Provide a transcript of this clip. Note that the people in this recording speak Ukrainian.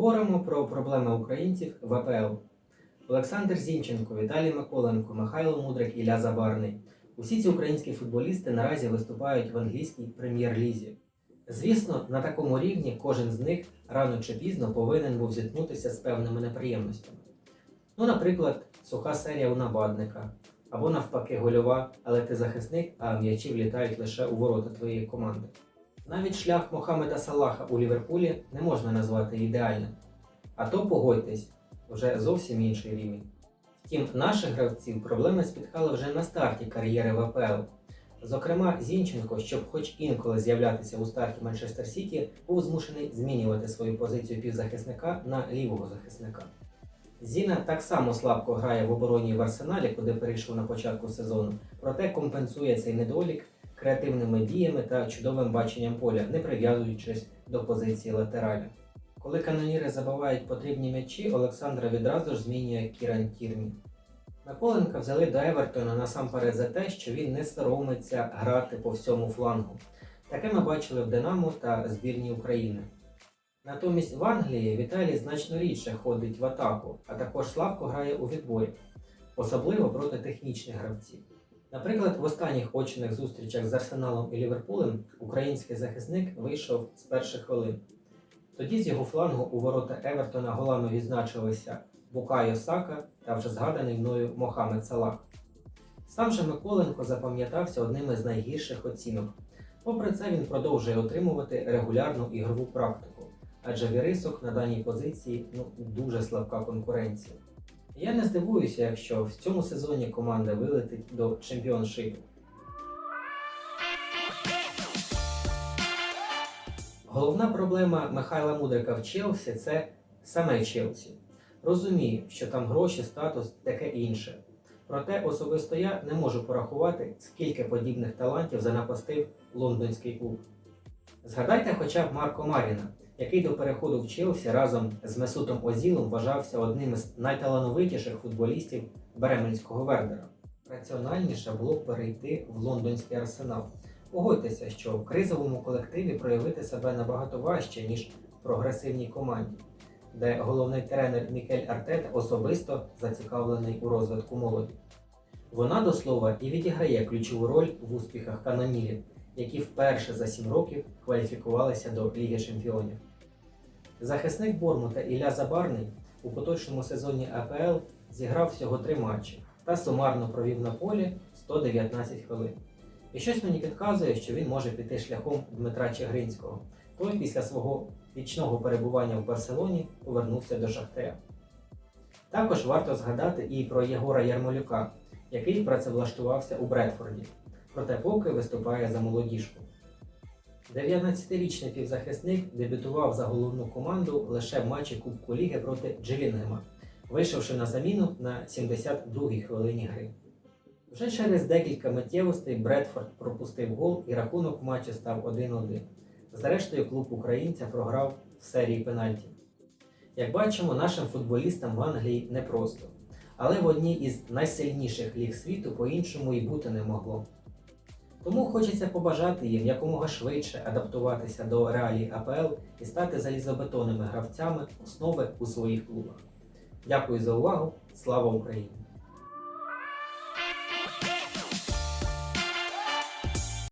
Поговоримо про проблеми українців в АПЛ. Олександр Зінченко, Віталій Миколенко, Михайло Мудрик, Ілля Забарний. Усі ці українські футболісти наразі виступають в англійській прем'єр-лізі. Звісно, на такому рівні кожен з них рано чи пізно повинен був зіткнутися з певними неприємностями. Ну, наприклад, суха серія у нападника, або навпаки гольова, але ти захисник, а м'ячі влітають лише у ворота твоєї команди. Навіть шлях Мохамеда Салаха у Ліверпулі не можна назвати ідеальним. А то погодьтесь, вже зовсім інший рівень. Втім, наших гравців проблеми спіткали вже на старті кар'єри в АПЛ. Зокрема, Зінченко, щоб хоч інколи з'являтися у старті Манчестер Сіті, був змушений змінювати свою позицію півзахисника на лівого захисника. Зіна так само слабко грає в обороні в арсеналі, куди перейшов на початку сезону, проте компенсує цей недолік креативними діями та чудовим баченням поля, не прив'язуючись до позиції латералі. Коли каноніри забивають потрібні м'ячі, Олександра відразу ж змінює Кіран Тірні. Миколенка взяли до Евертона насамперед за те, що він не соромиться грати по всьому флангу. Таке ми бачили в Динамо та збірній України. Натомість в Англії Віталій значно рідше ходить в атаку, а також слабко грає у відборі, особливо проти технічних гравців. Наприклад, в останніх очних зустрічах з Арсеналом і Ліверпулем український захисник вийшов з перших хвилин. Тоді з його флангу у ворота Евертона голами відзначилися Букайо Сака та вже згаданий мною Мохамед Салах. Сам же Миколенко запам'ятався одним із найгірших оцінок. Попри це, він продовжує отримувати регулярну ігрову практику, адже Вірисок на даній позиції ну, дуже слабка конкуренція. Я не здивуюся, якщо в цьому сезоні команда вилетить до чемпіоншипу. Головна проблема Михайла Мудрика в Челсі це саме Челсі. Розумію, що там гроші, статус таке інше. Проте особисто я не можу порахувати, скільки подібних талантів занапастив лондонський клуб. Згадайте хоча б Марко Маріна, який до переходу в Челсі разом з Месутом Озілом вважався одним із найталановитіших футболістів Бременського Вердера. Раціональніше було б перейти в лондонський арсенал. Погодьтеся, що в кризовому колективі проявити себе набагато важче, ніж в прогресивній команді, де головний тренер Мікель Артета особисто зацікавлений у розвитку молоді. Вона до слова і відіграє ключову роль в успіхах канонірів, які вперше за 7 років кваліфікувалися до Ліги Чемпіонів. Захисник Бормута Ілля Забарний у поточному сезоні АПЛ зіграв всього 3 матчі та сумарно провів на полі 119 хвилин. І щось мені підказує, що він може піти шляхом Дмитра Чигринського. Той після свого вічного перебування в Барселоні повернувся до Шахтаря. Також варто згадати і про Єгора Ярмолюка, який працевлаштувався у Бредфорді, проте поки виступає за молодіжку. 19-річний півзахисник дебютував за головну команду лише в матчі Кубку Ліги проти Джилінгема, вийшовши на заміну на 72-й хвилині гри. Вже через декілька миттєвостей Бредфорд пропустив гол і рахунок в матчі став 1-1. Зрештою, клуб українця програв в серії пенальті. Як бачимо, нашим футболістам в Англії непросто. Але в одній із найсильніших ліг світу по-іншому і бути не могло. Тому хочеться побажати їм якомога швидше адаптуватися до реалій АПЛ і стати залізобетонними гравцями основи у своїх клубах. Дякую за увагу! Слава Україні!